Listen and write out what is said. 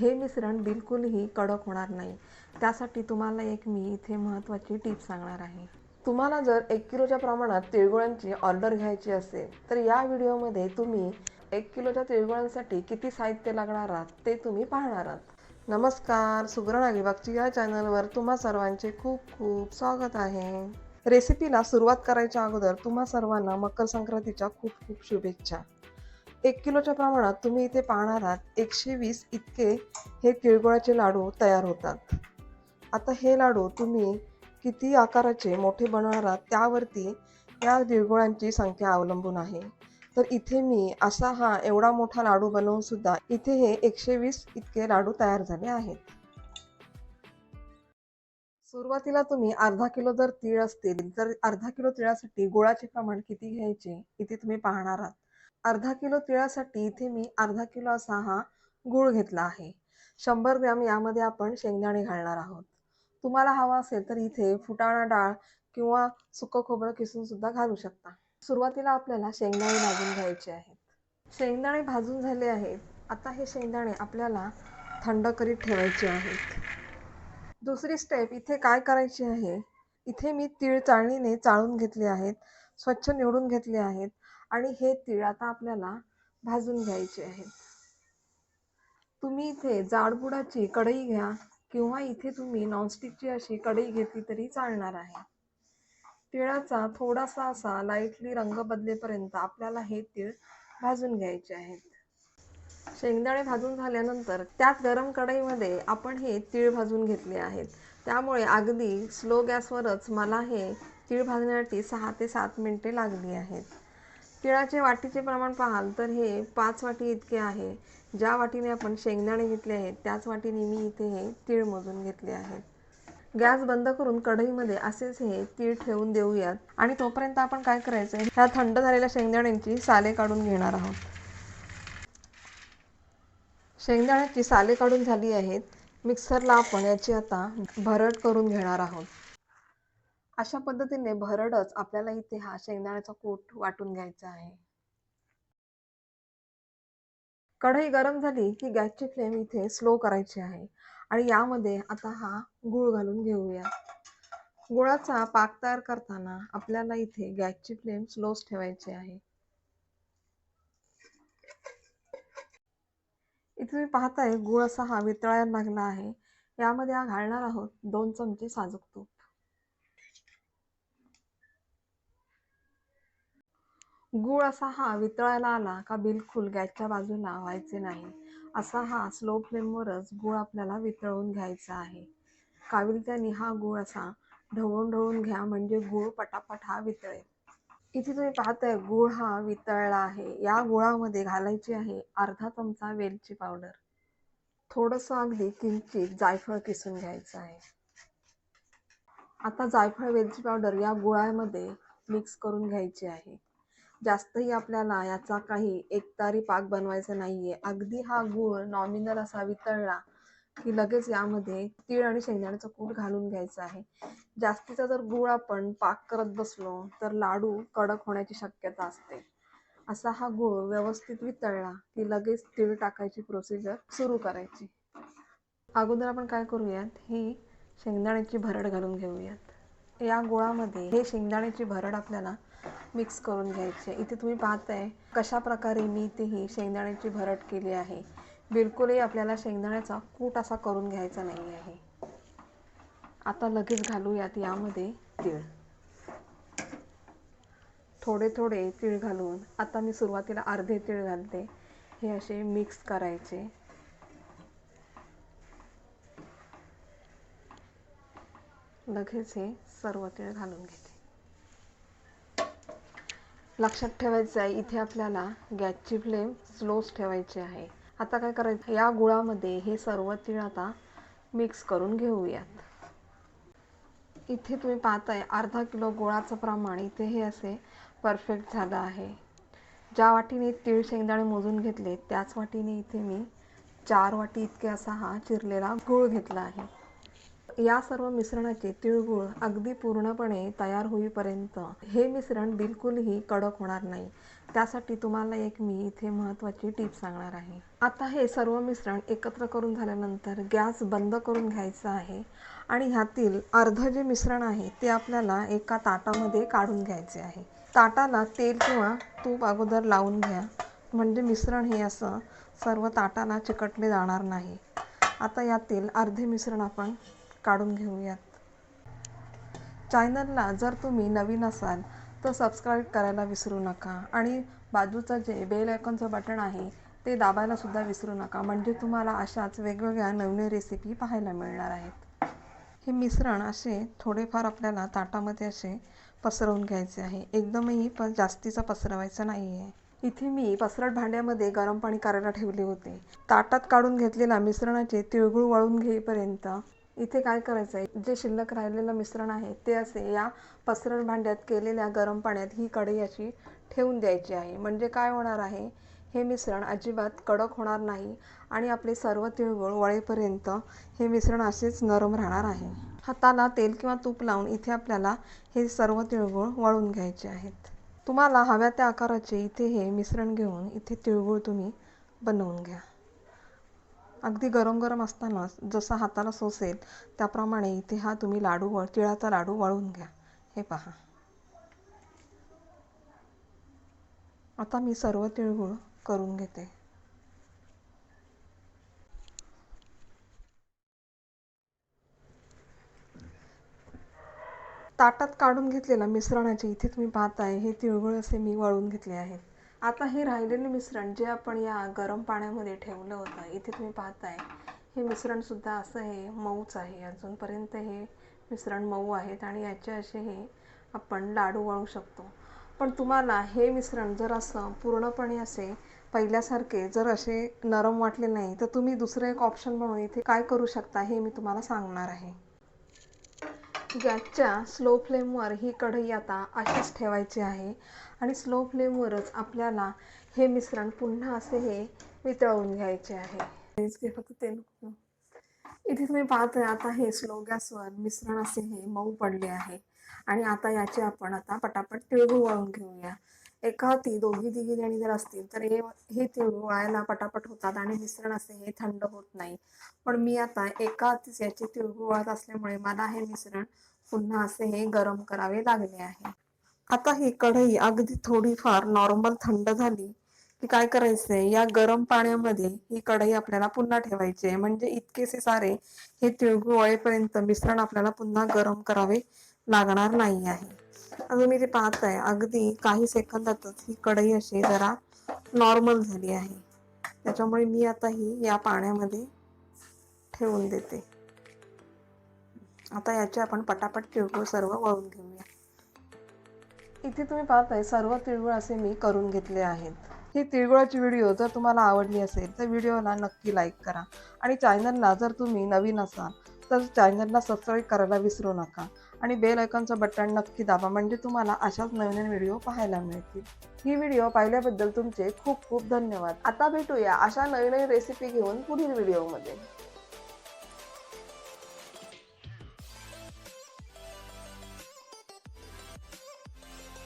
हे मिश्रण बिलकुलही कडक होणार नाही. त्यासाठी तुम्हाला एक मी इथे महत्त्वाची टीप सांगणार आहे. तुम्हाला जर एक किलोच्या प्रमाणात तिळगुळांची ऑर्डर घ्यायची असेल तर या व्हिडिओमध्ये तुम्ही एक किलोच्या तिळगुळांसाठी किती साहित्य लागणार आहात ते तुम्ही पाहणार आहात. नमस्कार सुगरण अलिबागची या चॅनलवर तुम्हा सर्वांचे खूप खूप स्वागत आहे. रेसिपीला सुरुवात करायच्या अगोदर तुम्हा सर्वांना मकर संक्रांतीच्या खूप खूप शुभेच्छा. एक किलोच्या प्रमाणात तुम्ही इथे पाहणार आहात एकशे वीस इतके हे तिळगुळाचे लाडू तयार होतात. आता हे लाडू तुम्ही किती आकाराचे मोठे बनवणार आहात त्यावरती या तिळगुळांची संख्या अवलंबून आहे. तर इथे मी असा हा एवढा मोठा लाडू बनवून सुद्धा इथे हे एकशे वीस इतके लाडू तयार झाले आहेत. सुरुवातीला तुम्ही अर्धा किलो जर तीळ असतील तर अर्धा किलो तिळासाठी गुळाचे प्रमाण किती घ्यायचे इथे तुम्ही पाहणार आहात. अर्धा किलो तिळासाठी इथे मी अर्धा किलो असा हा गूळ घेतला आहे. शंभर ग्रॅम यामध्ये आपण शेंगदाणे घालणार आहोत. तुम्हाला हवा असेल तर इथे फुटाणा डाळ किंवा सुकं खोबरं किसून सुद्धा घालू शकता. सुरुवातीला आपल्याला शेंगदाणे भाजून घ्यायचे आहेत. शेंगदाणे भाजून झाले आहेत. आता हे शेंगदाणे आपल्याला थंड करीत ठेवायचे आहेत. दुसरी स्टेप इथे काय करायची आहे? इथे मी तीळ चाळणीने चाळून घेतले आहेत. स्वच्छ निवडून घेतले आहेत. आणि हे तीळ आता आपल्याला भाजून घ्यायचे आहेत. तुम्ही इथे जाडबुडाची कढई घ्या किंवा इथे तुम्ही नॉनस्टिकची अशी कढई घेतली तरी चालणार आहे. तिळाचा थोडासा असा लाईटली रंग बदलेपर्यंत आपल्याला हे तीळ भाजून घ्यायचे आहेत. शेंगदाणे भाजून झाल्यानंतर त्याच गरम कढईमध्ये आपण हे तीळ भाजून घेतले आहेत. त्यामुळे अगदी स्लो गॅसवरच मला हे तीळ भाजण्यासाठी सहा ते सात मिनटे लागली आहेत. तिळाचे वाटीचे प्रमाण पाहाल तर हे पाच वाटी इतके आहे. ज्या वाटीने आपण शेंगदाणे घेतले आहेत त्याच वाटीने मी इथे हे तीळ मोजून घेतले आहेत गॅस बंद करून कढईमध्ये असेच हे तीळ ठेवून देऊयात. आणि तोपर्यंत आपण काय करायचं ह्या थंड झालेल्या शेंगदाण्यांची साले काढून घेणार आहोत. शेंगदाण्याची साले काढून झाली आहेत. मिक्सरला आपण याची आता भरट करून घेणार आहोत. अशा पद्धतीने भरडच आपल्याला इथे हा शेंगदाण्याचा कूट वाटून घ्यायचा आहे. कढई गरम झाली की गॅसची फ्लेम इथे स्लो करायची आहे आणि यामध्ये आता हा गूळ घालून घेऊया. गुळाचा पाक तयार करताना आपल्याला इथे गॅसची फ्लेम स्लोच ठेवायची आहे. इथे तुम्ही पाहताय गुळ असा हा वितळायला लागला आहे. यामध्ये हा घालणार आहोत दोन चमचे साजूक तूप. गूळ असा हा वितळायला आला का बिलकुल गॅसच्या बाजूला व्हायचे नाही. असा हा स्लो फ्लेमवरच गूळ आपल्याला वितळवून घ्यायचा आहे. काविलत्याने हा गूळ असा ढवळून ढवळून घ्या म्हणजे गूळ पटापट हा वितळेल. इथे तुम्ही पाहताय गूळ हा वितळला आहे. या गुळामध्ये घालायची आहे अर्धा चमचा वेलची पावडर थोडंसं अगदी किंचित जायफळ किसून घ्यायचं आहे. आता जायफळ वेलची पावडर या गुळामध्ये मिक्स करून घ्यायची आहे. जास्तही आपल्याला याचा काही एकतारी पाक बनवायचा नाहीये. अगदी हा गूळ नॉमिनल असा वितळला की लगेच यामध्ये तीळ आणि शेंगदाण्याचं कूट घालून घ्यायचं आहे. जास्तीचा जर गूळ आपण पाक करत बसलो तर लाडू कडक होण्याची शक्यता असते. असा हा गूळ व्यवस्थित वितळला की लगेच तीळ टाकायची प्रोसिजर सुरू करायची. अगोदर आपण काय करूयात? ही शेंगदाण्याची भरड घालून घेऊयात. या गुळामध्ये हे शेंगदाण्याची भरड आपल्याला मिक्स करून घ्यायचे. इथे तुम्ही पाहताय कशा प्रकारे मी इथे ही शेंगदाण्याची भरट केली आहे. बिलकुलही आपल्याला शेंगदाण्याचा कूट असा करून घ्यायचा नाही आहे आता लगेच घालूयात यामध्ये तीळ. थोडे थोडे तीळ घालून आता मी सुरुवातीला अर्धे तीळ घालते. हे असे मिक्स करायचे. लगेच हे सर्व तीळ घालून घेते. लक्षात ठेवायचं आहे इथे आपल्याला गॅसची फ्लेम स्लोच ठेवायची आहे. आता काय करायचं? या गुळामध्ये हे सर्व तीळ आता मिक्स करून घेऊयात. इथे तुम्ही पाहताय अर्धा किलो गुळाचं प्रमाण इथे हे असे परफेक्ट झालं आहे. ज्या वाटीने तीळ शेंगदाणे मोजून घेतले त्याच वाटीने इथे मी चार वाटी इतके असा हा चिरलेला गूळ घेतला आहे. या सर्व मिश्रणाचे तिळगुळ अगदी पूर्णपणे तयार होईपर्यंत हे मिश्रण बिलकुलही कडक होणार नाही. त्यासाठी तुम्हाला एक मी इथे महत्त्वाची टीप सांगणार आहे. आता हे सर्व मिश्रण एकत्र करून झाल्यानंतर गॅस बंद करून घ्यायचा आहे आणि ह्यातील अर्ध जे मिश्रण आहे ते आपल्याला एका ताटामध्ये काढून घ्यायचे आहे. ताटाला तेल किंवा तूप अगोदर लावून घ्या. म्हणजे मिश्रण हे असं सर्व ताटाला चिकटले जाणार नाही. आता यातील अर्धे मिश्रण आपण काढून घेऊयात. चॅनलला जर तुम्ही नवीन असाल तर सबस्क्राईब करायला विसरू नका. आणि बाजूचं जे बेल आयकॉनचं बटन आहे ते दाबायलासुद्धा विसरू नका. म्हणजे तुम्हाला अशाच वेगवेगळ्या नवीन रेसिपी पाहायला मिळणार आहेत. हे मिश्रण असे थोडेफार आपल्याला ताटामध्ये असे पसरवून घ्यायचे आहे. एकदमही प जास्तीचं पसरवायचं नाही आहे इथे मी पसरट भांड्यामध्ये गरम पाणी करायला ठेवले होते. ताटात काढून घेतलेल्या मिश्रणाचे तिळगुळ वळून घेईपर्यंत इथे काय करायचं आहे जे शिल्लक राहिलेलं मिश्रण आहे ते असे या पसरट भांड्यात केलेल्या गरम पाण्यात ही कढई अशी ठेवून द्यायची आहे. म्हणजे काय होणार आहे? हे मिश्रण अजिबात कडक होणार नाही आणि आपले सर्व तिळगुळ वळेपर्यंत हे मिश्रण असेच नरम राहणार आहे. हाताला तेल किंवा तूप लावून इथे आपल्याला हे सर्व तिळगुळ वळून घ्यायचे आहेत. तुम्हाला हव्या त्या आकाराचे इथे हे मिश्रण घेऊन इथे तिळगुळ तुम्ही बनवून घ्या. अगदी गरम गरम असताना जसा हाताला सोसेल त्याप्रमाणे इथे हा तुम्ही लाडू वळ तिळाचा लाडू वळून घ्या. हे पहा. आता मी सर्व तिळगुळ करून घेते. ताटात काढून घेतलेलं मिश्रणाचे इथे तुम्ही पाहताय हे तिळगुळ असे मी वळून घेतले आहेत. आता हे राहिलेले मिश्रण जे आपण या गरम पाण्यामध्ये ठेवलं होतं इथे तुम्ही पाहताय हे मिश्रणसुद्धा असं हे मऊच आहे. अजूनपर्यंत हे मिश्रण मऊ आहेत आणि याचे असे हे आपण लाडू वळू शकतो. पण तुम्हाला हे मिश्रण जर असं पूर्णपणे असे पहिल्यासारखे जर असे नरम वाटले नाही तर तुम्ही दुसरं एक ऑप्शन म्हणून इथे काय करू शकता हे मी तुम्हाला सांगणार आहे. गॅसच्या स्लो फ्लेमवर ही कढई आता अशीच ठेवायची आहे. आणि स्लो फ्लेमवरच आपल्याला हे मिश्रण पुन्हा असे हे वितळवून घ्यायचे आहे. फक्त तेल इथे तुम्ही पाहताय आता हे स्लो गॅसवर मिश्रण असे हे मऊ पडले आहे. आणि आता याचे आपण आता पटापट तिळगुळ वळून घेऊया. एका हाती दोघी तिघी जणी जर असतील तर हे हे तिळगुळ वाळायला पटापट होतात आणि मिश्रण असे हे थंड होत नाही. पण मी आता एका हातीच याचे तिळगुळ वाळत असल्यामुळे मला हे मिश्रण पुन्हा असे हे गरम करावे लागले आहे. आता ही कढई अगदी थोडीफार नॉर्मल थंड झाली की काय करायचंय या गरम पाण्यामध्ये ही कढई आपल्याला पुन्हा ठेवायची आहे. म्हणजे इतकेसे सारे हे तिळगुळ वळेपर्यंत मिश्रण आपल्याला पुन्हा गरम करावे लागणार नाही आहे. अजून मी ते पाहत आहे अगदी काही सेकंदातच ही कढई अशी जरा नॉर्मल झाली आहे. त्याच्यामुळे मी आता ही या पाण्यामध्ये ठेवून देते. आता याचे आपण पटापट तिळगुळ सर्व वळून घेऊया. इथे तुम्ही पाहताय सर्व तिळगुळ असे मी करून घेतले आहेत. ही तिळगुळाची व्हिडिओ जर तुम्हाला आवडली असेल तर व्हिडिओला नक्की लाईक करा. आणि चॅनलला जर तुम्ही नवीन असाल तर चॅनलला सबस्क्राईब करायला विसरू नका. आणि बेल आयकॉनचं बटन नक्की दाबा म्हणजे तुम्हाला अशाच नवीन व्हिडिओ पाहायला मिळतील. ही व्हिडिओ पाहिल्याबद्दल तुमचे खूप खूप धन्यवाद. आता भेटूया अशा नवीन नवीन रेसिपी घेऊन पुढील व्हिडिओमध्ये.